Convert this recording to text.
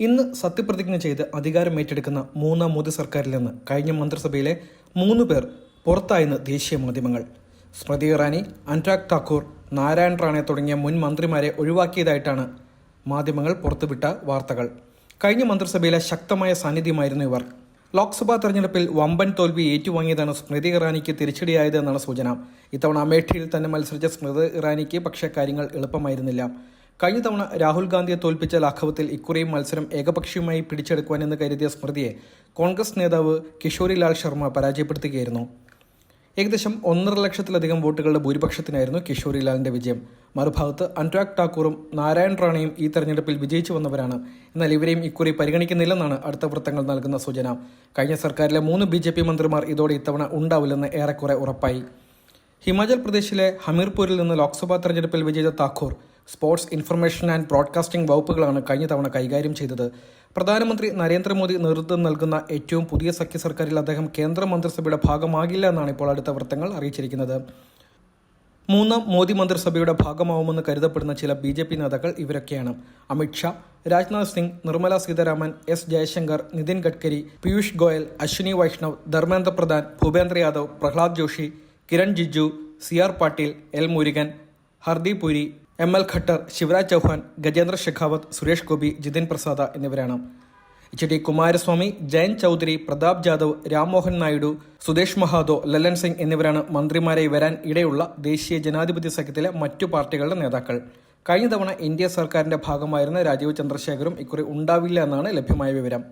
ഇന്ന് സത്യപ്രതിജ്ഞ ചെയ്ത് അധികാരം ഏറ്റെടുക്കുന്ന മൂന്നാം മോദി സർക്കാരിൽ നിന്ന് കഴിഞ്ഞ മന്ത്രിസഭയിലെ മൂന്ന് പേർ പുറത്തായെന്ന് ദേശീയ മാധ്യമങ്ങൾ. സ്മൃതി ഇറാനി അനുരാഗ് താക്കൂർ നാരായൺ റാണെ തുടങ്ങിയ മുൻ മന്ത്രിമാരെ ഒഴിവാക്കിയതായിട്ടാണ് മാധ്യമങ്ങൾ പുറത്തുവിട്ട വാർത്തകൾ. കഴിഞ്ഞ മന്ത്രിസഭയിലെ ശക്തമായ സാന്നിധ്യമായിരുന്നു ഇവർ. ലോക്സഭാ തെരഞ്ഞെടുപ്പിൽ വമ്പൻ തോൽവി ഏറ്റുവാങ്ങിയതാണ് സ്മൃതി ഇറാനിക്ക് തിരിച്ചടിയായത് എന്നാണ് സൂചന. ഇത്തവണ അമേഠിയിൽ തന്നെ മത്സരിച്ച സ്മൃതി ഇറാനിക്ക് പക്ഷേ കാര്യങ്ങൾ എളുപ്പമായിരുന്നില്ല. കഴിഞ്ഞ തവണ രാഹുൽ ഗാന്ധിയെ തോൽപ്പിച്ച ലാഘവത്തിൽ ഇക്കുറിയും മത്സരം ഏകപക്ഷീയമായി പിടിച്ചെടുക്കുവാനെന്ന് കരുതിയ സ്മൃതിയെ കോൺഗ്രസ് നേതാവ് കിഷോരിലാൽ ശർമ്മ പരാജയപ്പെടുത്തുകയായിരുന്നു. ഏകദേശം ഒന്നര ലക്ഷത്തിലധികം വോട്ടുകളുടെ ഭൂരിപക്ഷത്തിനായിരുന്നു കിഷോരിലാലിന്റെ വിജയം. മറുഭാഗത്ത് അനുരാഗ് ഠാക്കൂറും നാരായൺ റാണയും ഈ തെരഞ്ഞെടുപ്പിൽ വിജയിച്ചു വന്നവരാണ്. എന്നാൽ ഇവരെയും ഇക്കുറി പരിഗണിക്കുന്നില്ലെന്നാണ് അടുത്ത വൃത്തങ്ങൾ നൽകുന്ന സൂചന. കഴിഞ്ഞ സർക്കാരിലെ മൂന്ന് ബി ജെ പി മന്ത്രിമാർ ഇതോടെ ഇത്തവണ ഉണ്ടാവില്ലെന്ന് ഏറെക്കുറെ ഉറപ്പായി. ഹിമാചൽ പ്രദേശിലെ ഹമീർപൂരിൽ നിന്ന് ലോക്സഭാ തെരഞ്ഞെടുപ്പിൽ വിജയിച്ച Thakur sports information and broadcasting വകുപ്പുകളാണ് കഴിഞ്ഞ തവണ കൈകാര്യം ചെയ്തത്. പ്രധാനമന്ത്രി നരേന്ദ്രമോദി നേതൃത്വം നൽകുന്ന ഏറ്റവും പുതിയ സഖ്യ സർക്കാരിൽ അദ്ദേഹം കേന്ദ്ര മന്ത്രിസഭയുടെ ഭാഗമാകില്ല എന്നാണ് ഇപ്പോൾ അടുത്ത വൃത്തങ്ങൾ അറിയിച്ചിരിക്കുന്നത്. മൂന്നാം മോദി മന്ത്രിസഭയുടെ ഭാഗമാവുമെന്ന് കരുതപ്പെടുന്ന ചില ബി ജെ പി നേതാക്കൾ ഇവരൊക്കെയാണ്. Amit Shah Rajnath Singh Nirmala Sitharaman S Jaishankar Nitin Gadkari Piyush Goyal Ashwini Vaishnaw Dharmendra Pradhan Bhupender Yadav Pralhad Joshi Kiren Rijiju C R Patil L Murugan Hardeep Puri M L Khattar Shivraj Chouhan Gajendra Shekhawat Suresh Gopi Jitin Prasada എന്നിവരാണ്. എച്ച് ഡി കുമാരസ്വാമി ജയന്ത് ചൗധരി പ്രതാപ് ജാദവ് രാംമോഹൻ നായിഡു സുദേഷ് മഹാതോ ലല്ലൻ സിംഗ് എന്നിവരാണ് മന്ത്രിമാരായി വരാൻ ഇടയുള്ള ദേശീയ ജനാധിപത്യ സഖ്യത്തിലെ മറ്റു പാർട്ടികളുടെ നേതാക്കൾ. കഴിഞ്ഞ തവണ എൻ ഡി എ സർക്കാരിന്റെ ഭാഗമായിരുന്ന രാജീവ് ചന്ദ്രശേഖരും ഇക്കുറി ഉണ്ടാവില്ല എന്നാണ് ലഭ്യമായ വിവരം.